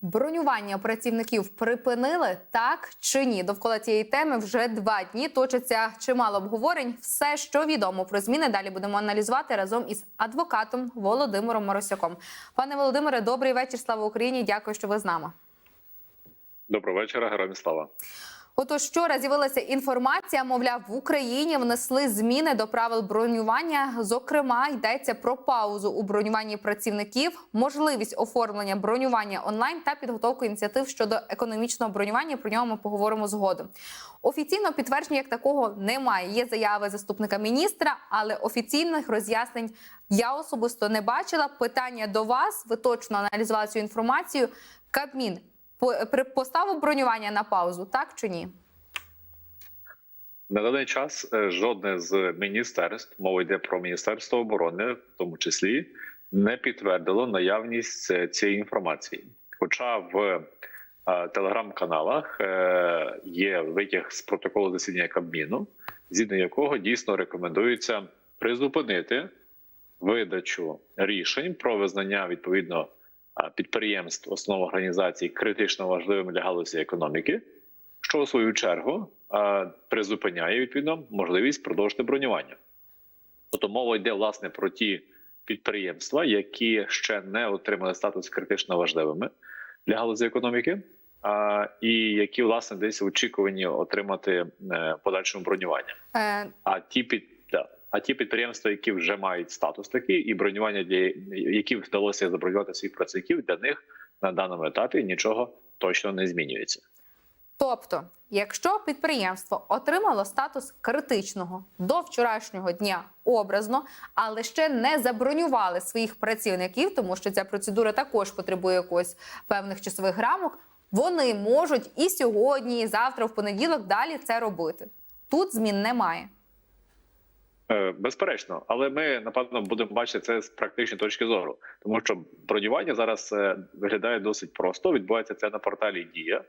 Бронювання працівників припинили так чи ні? Довкола цієї теми вже два дні точиться чимало обговорень. Все, що відомо про зміни, далі будемо аналізувати разом із адвокатом Володимиром Моросяком. Пане Володимире, добрий вечір. Слава Україні! Дякую, що ви з нами. Доброго вечора, героям слава. Отож, вчора з'явилася інформація, мовляв, в Україні внесли зміни до правил бронювання. Зокрема, йдеться про паузу у бронюванні працівників, можливість оформлення бронювання онлайн та підготовку ініціатив щодо економічного бронювання. Про нього ми поговоримо згодом. Офіційно підтвердження як такого немає. Є заяви заступника міністра, але офіційних роз'яснень я особисто не бачила. Питання до вас. Ви точно аналізували цю інформацію. Кабмін поставив бронювання на паузу, так чи ні? На даний час е, жодне з міністерств, мова йде про Міністерство оборони, в тому числі, не підтвердило наявність е, цієї інформації. Хоча в е, телеграм-каналах є витяг з протоколу засідання Кабміну, згідно якого дійсно рекомендується призупинити видачу рішень про визнання відповідно підприємств основ організацій критично важливими для галузі економіки, що у свою чергу призупиняє відповідно можливість продовжити бронювання. Тобто мова йде власне про ті підприємства, які ще не отримали статус критично важливими для галузі економіки, і які власне десь очікувані отримати е, подальшому бронювання. Е, А ті під. А ті підприємства, які вже мають статус такий, і бронювання для які вдалося забронювати своїх працівників, для них на даному етапі нічого точно не змінюється. тобто, якщо підприємство отримало статус критичного до вчорашнього дня образно, але ще не забронювали своїх працівників, тому що ця процедура також потребує якогось певних часових рамок, вони можуть і сьогодні, і завтра, в понеділок далі це робити. Тут змін немає. Е, Безперечно, але ми напевно будемо бачити це з практичної точки зору, тому що бронювання зараз е, виглядає досить просто. Відбувається це на порталі Дія.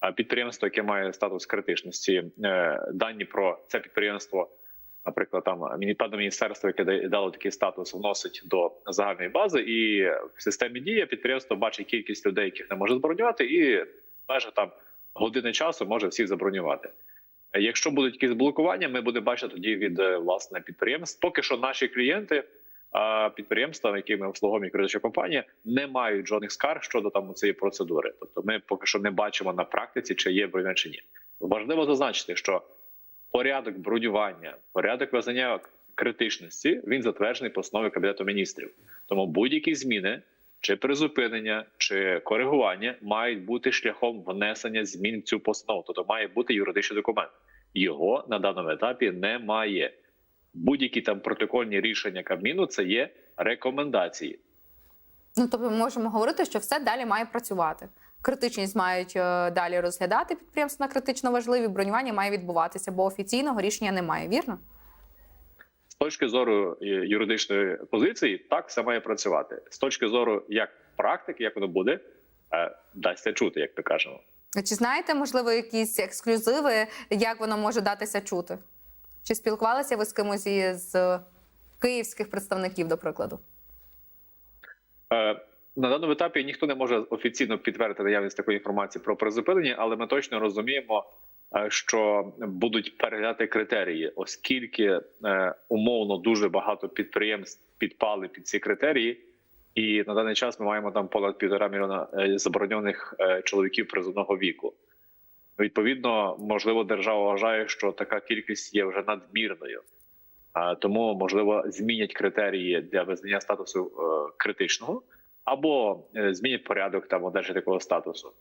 А підприємство, яке має статус критичності, е, дані про це підприємство, наприклад, там міні- певне міністерство, яке дало такий статус, вносить до загальної бази, і в системі дія підприємство бачить кількість людей, яких не може забронювати, і майже там години часу може всіх забронювати. Е, Якщо будуть якісь блокування, ми будемо бачити тоді від е, власне підприємств. Поки що наші клієнти, підприємства, які ми обслуговуємо як юридична компанія, не мають жодних скарг щодо там цієї процедури. Тобто, ми поки що не бачимо на практиці, чи є бронювання чи ні. Важливо зазначити, що порядок бронювання, порядок визнання критичності він затверджений по основі кабінету міністрів. Тому будь-які зміни. Чи призупинення, чи коригування мають бути шляхом внесення змін в цю постанову, тобто має бути юридичний документ. Його на даному етапі немає. Будь-які там протокольні рішення Кабміну це є рекомендації. Ну тобто, ми можемо говорити, що все далі має працювати. Критичність мають е, далі розглядати підприємства на критично важливі. Бронювання має відбуватися, бо офіційного рішення немає. Вірно? З точки зору е, юридичної позиції, так все має працювати. З точки зору як практики, як воно буде, е, дасться чути, як ми кажемо. Чи знаєте, можливо, якісь ексклюзиви, як воно може датися чути? Чи спілкувалися ви з кимось із е, київських представників, до прикладу? Е, На даному етапі ніхто не може офіційно підтвердити наявність такої інформації про призупинення, але ми точно розуміємо, що будуть переглядати критерії, оскільки е, умовно дуже багато підприємств підпали під ці критерії, і на даний час ми маємо там понад півтора мільйона е, заборонених е, чоловіків призовного віку. Відповідно, можливо, держава вважає, що така кількість є вже надмірною. Тому можливо змінять критерії для визнання статусу е, критичного або е, змінять порядок там одержати такого статусу.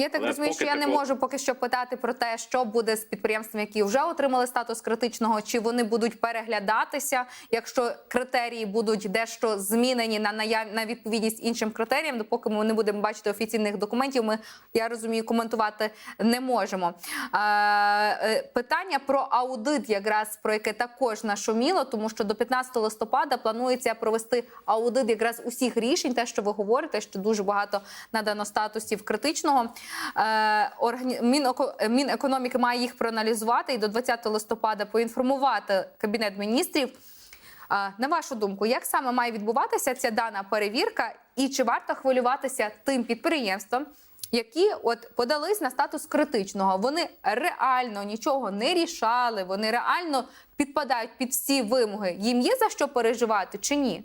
Я так розумію, що я не можу поки що питати про те, що буде з підприємствами, які вже отримали статус критичного, чи вони будуть переглядатися, якщо критерії будуть дещо змінені на наяв... на відповідність іншим критеріям, допоки ми не будемо бачити офіційних документів. Ми я розумію, коментувати не можемо. Е, питання про аудит, якраз про яке також нашуміло, тому що до 15 листопада планується провести аудит якраз усіх рішень, те, що ви говорите, що дуже багато надано статусів критичного. Е. Мінекономіки має їх проаналізувати і до 20 листопада поінформувати Кабінет міністрів. Е, На вашу думку, як саме має відбуватися ця дана перевірка, І чи варто хвилюватися тим підприємствам, які от подались на статус критичного? Вони реально нічого не рішали, вони реально підпадають під всі вимоги. Їм є за що переживати чи ні?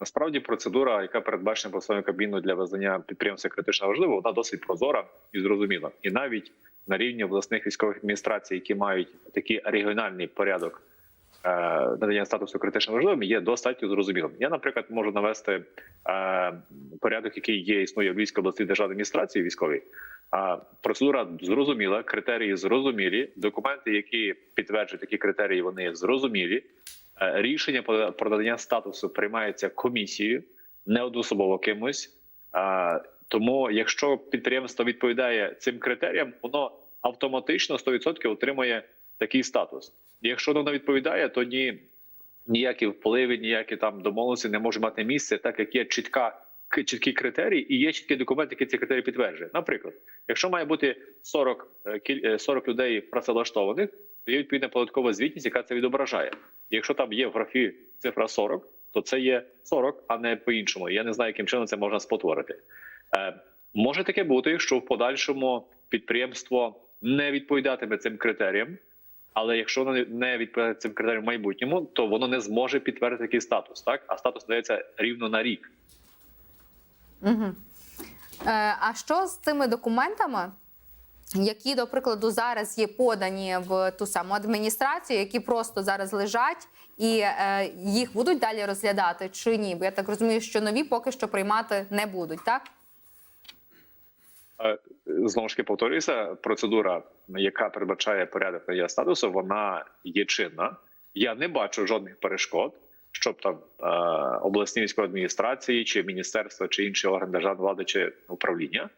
Насправді процедура, яка передбачена посланням Кабміну для визнання підприємства критично важливо, вона досить прозора і зрозуміла. І навіть на рівні обласних військових адміністрацій, які мають такий регіональний порядок е, надання статусу критично важливим, є достатньо зрозумілим. Я, наприклад, можу навести е, порядок, який є існує в Львівській обласній державній адміністрації військовій. Процедура зрозуміла, критерії зрозумілі, документи, які підтверджують такі критерії, вони зрозумілі. Е, Рішення про надання статусу приймається комісією, не одноособово кимось. Е, Тому, якщо підприємство відповідає цим критеріям, воно автоматично 100% отримує такий статус. Якщо воно не відповідає, то ні, ніякі впливи, ніякі там домовленості не можуть мати місце, так як є чітка чіткі критерії і є чіткий документ, який ці критерії підтверджує. Наприклад, якщо має бути 40, е, е, 40 людей працевлаштованих, то є відповідна податкова звітність, яка це відображає. Якщо там є в графі цифра 40, то це є 40, а не по-іншому. Я не знаю, яким чином це можна спотворити. Е, може таке бути, що в подальшому підприємство не відповідатиме цим критеріям, але якщо воно не відповідає цим критеріям в майбутньому, то воно не зможе підтвердити такий статус, так? А статус дається рівно на рік. Угу. Е, а що з цими документами, які, до прикладу, зараз є подані в ту саму адміністрацію, які просто зараз лежать, і е, їх будуть далі розглядати чи ні? Бо я так розумію, що нові поки що приймати не будуть, так? Знову ж таки повторюся, процедура, яка передбачає порядок надання статусу, вона є чинна. Я не бачу жодних перешкод, щоб там е, обласні військові адміністрації, чи міністерство, чи інші органи державної влади чи управління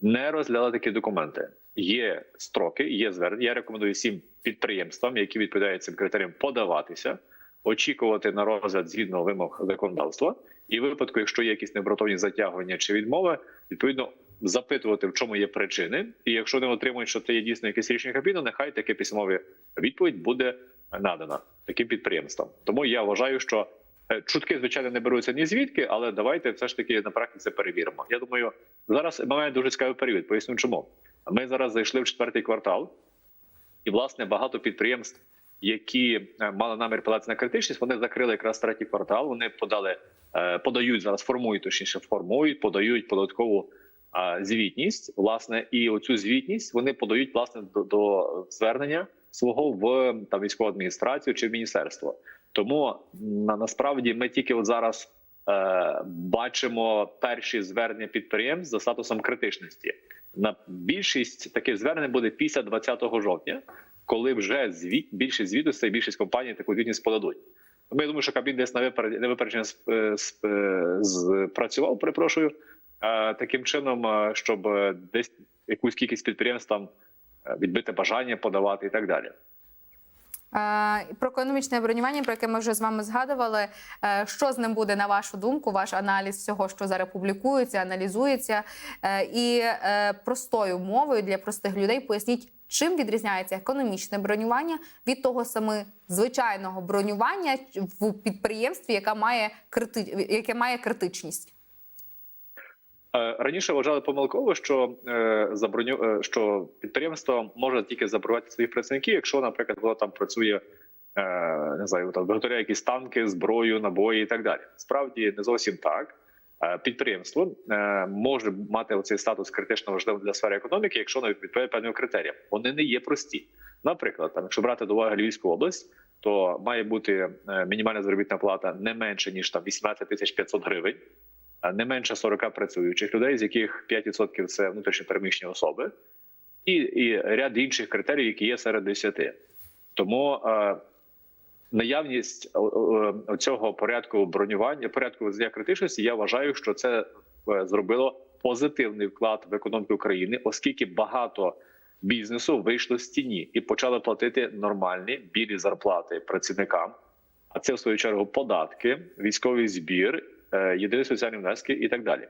не розглядали такі документи. Є строки, є звернення. Я рекомендую всім підприємствам, які відповідають цим критеріям, подаватися, очікувати на розгляд згідно вимог законодавства. І в випадку, якщо є якісь необґрунтовані затягування чи відмови, відповідно запитувати, в чому є причини, і якщо не отримують, що це є дійсно якесь рішення Кабміну, нехай таке письмове відповідь буде надана таким підприємствам. Тому я вважаю, що е, чутки, звичайно, не беруться ні звідки, але давайте все ж таки на практиці перевіримо. Я думаю, зараз маємо дуже цікавий період. Поясню, чому ми зараз зайшли в четвертий квартал, і власне багато підприємств, які е, мали намір податися на критичність, вони закрили якраз третій квартал. Вони подали, е, подають зараз, формують точніше, формують, подають податкову звітність, власне, і оцю звітність вони подають власне до, до звернення свого в там військову адміністрацію чи в міністерство. Тому на, насправді ми тільки от зараз е, бачимо перші звернення підприємств за статусом критичності. На більшість таких звернень буде після 20 жовтня, коли вже звіт більшість звітностей, більшість компаній таку звітність подадуть. Тому я думаю, що Кабмін десь на випер- випередження е, е, спрацював, перепрошую, е, таким чином, щоб десь якусь кількість підприємств там відбити бажання подавати і так далі. Е, Про економічне бронювання, про яке ми вже з вами згадували. Е, Що з ним буде на вашу думку? Ваш аналіз всього, що зараз публікується, аналізується, Е, і простою мовою для простих людей поясніть, чим відрізняється економічне бронювання від того саме звичайного бронювання в підприємстві, яка має крити... яке має критичність. Е, Раніше вважали помилково, що е, заброню е, що підприємство може тільки забронювати своїх працівників, якщо, наприклад, воно там працює не знаю, там виготовляє якісь танки, зброю, набої і так далі. Справді не зовсім так. Підприємство може мати оцей статус критично важливим для сфери економіки, якщо воно відповідає певним критеріям. Вони не є прості. Наприклад, там, якщо брати до уваги Львівську область, то має бути мінімальна заробітна плата не менше ніж там 18 тисяч 500 гривень не менше 40 працюючих людей, з яких 5% – це внутрішньо переміщені особи, і, і ряд інших критерій, які є серед 10. Тому е, наявність е, е, цього порядку бронювання, порядку визнання критичності, я вважаю, що це е, зробило позитивний вклад в економіку України, оскільки багато бізнесу вийшло з тіні і почали платити нормальні білі зарплати працівникам. А це в свою чергу податки, військовий збір, е, єдині соціальні внески і так далі.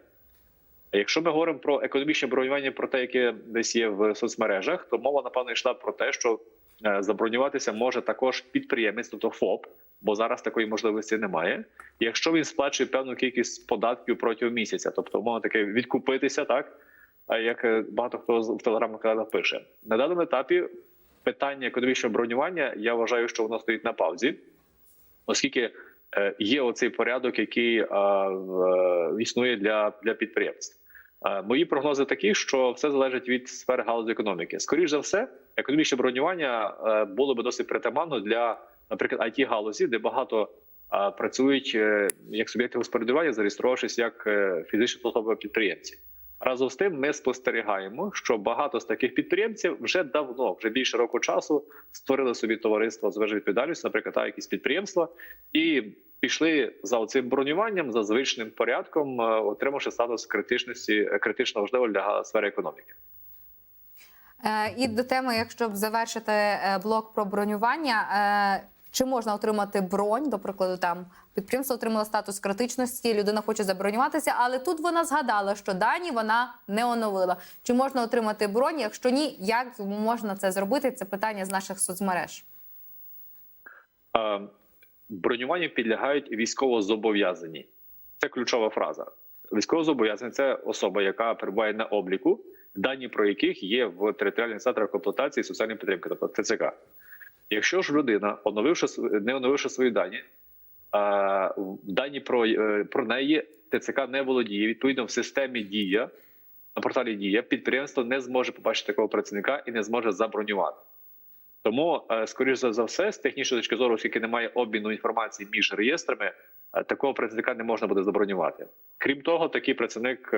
Якщо ми говоримо про економічне бронювання, про те, яке десь є в соцмережах, то мова напевно йшла про те, що е, забронюватися може також підприємець, тобто ФОП, бо зараз такої можливості немає. Якщо він сплачує певну кількість податків протягом місяця, тобто мовно таке відкупитися, так як е, багато хто в телеграм-каналах пише на даному етапі. Питання економічного бронювання я вважаю, що воно стоїть на паузі, оскільки е, є оцей порядок, який е, в- існує для, для підприємств. Е, Мої прогнози такі, що все залежить від сфери галузі економіки. Скоріше за все, економічне бронювання е, було би досить притаманно для, наприклад, it галузі, де багато е, працюють е, як суб'єкти господарювання, зареєструвавшись як е, фізичні особи підприємці. Разом з тим, ми спостерігаємо, що багато з таких підприємців вже давно, вже більше року часу, створили собі товариство з обмеженою відповідальністю, наприклад, якісь підприємства, і пішли за цим бронюванням за звичним порядком, е, отримавши статус критичності е, критично важливо для сфери економіки. Е, І до теми, якщо завершити блок про бронювання, чи можна отримати бронь, до прикладу, там підприємство отримало статус критичності, людина хоче забронюватися, але тут вона згадала, що дані вона не оновила. Чи можна отримати бронь? Якщо ні, як можна це зробити? Це питання з наших соцмереж. Бронюванню підлягають військовозобов'язані. Це ключова фраза. Військовозобов'язаний це особа, яка перебуває на обліку, дані про яких є в територіальних центрах комплектації соціальної підтримки, тобто ТЦК. Якщо ж людина, оновивши не оновивши свої дані, дані про, е, про неї ТЦК не володіє. Відповідно, в системі дія на порталі Дія підприємство не зможе побачити такого працівника і не зможе забронювати. Тому, е, скоріш за все, з технічної точки зору, оскільки немає обміну інформації між реєстрами, е, такого працівника не можна буде забронювати. Крім того, такий працівник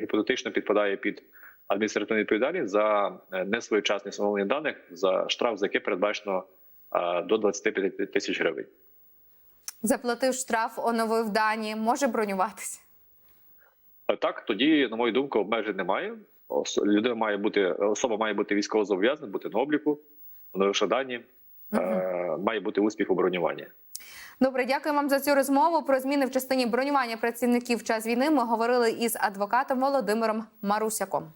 гіпотетично підпадає під адміністративну відповідальність за е, несвоєчасне встановлення даних за штраф, за яке передбачено е, до 25 тисяч гривень. Заплатив штраф, оновив дані, може бронюватися. Е, Так, тоді, на мою думку, обмежень немає. Людина має бути особа має бути військово зобов'язана, бути на обліку, оновивши дані, е, має бути успіх у бронюванні. Добре, дякую вам за цю розмову. Про зміни в частині бронювання працівників в час війни ми говорили із адвокатом Володимиром Марусяком.